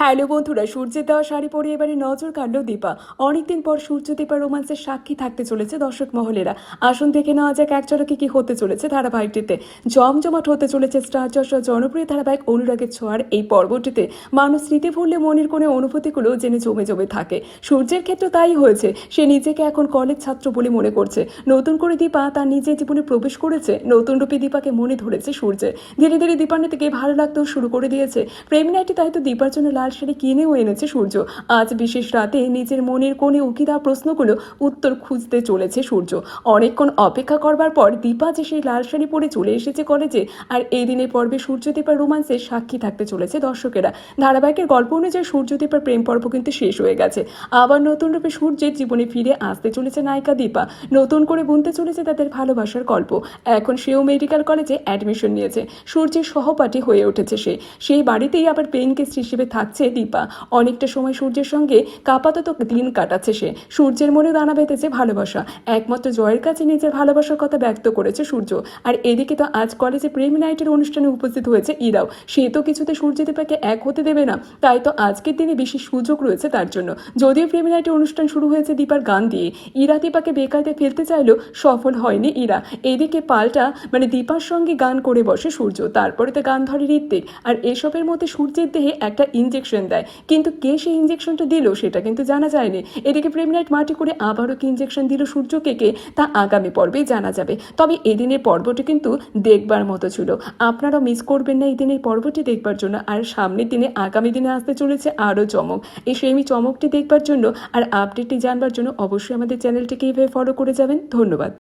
Hello বন্ধুরা, সূর্যের দেওয়া শাড়ি পরে এবারে নজর কাড়ল দীপা। অনেকদিন পর সূর্য দীপা রোমান্সের সাক্ষী থাকতে চলেছে দর্শক মহলেরা। আসুন দেখে নেওয়া যাক এক চড়কে কি হতে চলেছে ধারাবাহিকটিতে। জমজমাট হতে চলেছে স্টার চর্চা জনপ্রিয় ধারাবাহিক অনুরাগের ছোঁয়ার এই পর্বটিতে। মানুষ স্মৃতি ভুললে মনের কোনো অনুভূতিগুলো জেনে জমে জমে থাকে। সূর্যের ক্ষেত্রে তাই হয়েছে, সে নিজেকে এখন কলেজ ছাত্র বলে মনে করছে। নতুন করে দীপা তার নিজের জীবনে প্রবেশ করেছে, নতুন রূপে দীপাকে মনে ধরেছে সূর্যের। ধীরে ধীরে দীপার থেকে ভালো লাগতেও শুরু করে দিয়েছে। প্রেম নাইটি তাই তো দীপার জন্য লাল শাড়ি কিনেও এনেছে সূর্য। আজ বিশেষ রাতে নিজের মনের কোণে উকি দেওয়া প্রশ্নগুলো উত্তর খুঁজতে চলেছে সূর্য। অনেকক্ষণ অপেক্ষা করবার পর দীপা যে সেই লাল শাড়ি পরে চলে এসেছে কলেজে, আর এই দিনের পর্বে সূর্যদীপার রোমান্সের সাক্ষী থাকতে চলেছে দর্শকেরা। ধারাবাহিকের গল্প অনুযায়ী সূর্যদীপার প্রেম পর্ব কিন্তু শেষ হয়ে গেছে। আবার নতুন রূপে সূর্যের জীবনে ফিরে আসতে চলেছে নায়িকা দীপা। নতুন করে বুনতে চলেছে তাদের ভালোবাসার গল্প। এখন সেও মেডিকেল কলেজে অ্যাডমিশন নিয়েছে। সূর্যের সহপাঠী হয়ে উঠেছে সে। সেই বাড়িতেই আবার পেইন গেস্ট হিসেবে থাকছে দীপা। অনেকটা সময় সূর্যের সঙ্গে কাপাতত দিন কাটাচ্ছে সে। সূর্যের মনে দানা বেঁধেছে ভালোবাসা। একমাত্র জয়ের কাছে নিজের ভালোবাসার কথা ব্যক্ত করেছে সূর্য। আর এদিকে তো আজ কলেজে প্রেম নাইটের অনুষ্ঠানে উপস্থিত হয়েছে ইরাও। সে তো কিছুতে সূর্যদীপাকে এক হতে দেবে না। তাই তো আজকের দিনে বেশি সুযোগ রয়েছে তার জন্য। যদিও প্রেম নাইটের অনুষ্ঠান শুরু হয়েছে দীপার গান দিয়ে, ইরা দীপাকে বেকায়দে ফেলতে চাইলেও সফল হয়নি ইরা। এদিকে পাল্টা মানে দীপার সঙ্গে গান করে বসে সূর্য। তারপরে তো গান ধরে ঋত্বিক। আর এসবের মধ্যে সূর্যের দেহে একটা ইঞ্জেকশন দেয়। কিন্তু কে সেই ইঞ্জেকশনটা দিল সেটা কিন্তু জানা যায়নি। এদিকে প্রেমনাইট মাটি করে আবারও কি ইঞ্জেকশন দিল সূর্যকে কে তা আগামী পর্বেই জানা যাবে। তবে এদিনের পর্বটি কিন্তু দেখবার মতো ছিল। আপনারা মিস করবেন না এই দিনের পর্বটি দেখবার জন্য। আর সামনের দিনে, আগামী দিনে আসতে চলেছে আরও চমক। এই সেই চমকটি দেখবার জন্য আর আপডেটটি জানবার জন্য অবশ্যই আমাদের চ্যানেলটিকে এইভাবে ফলো করে যাবেন। ধন্যবাদ।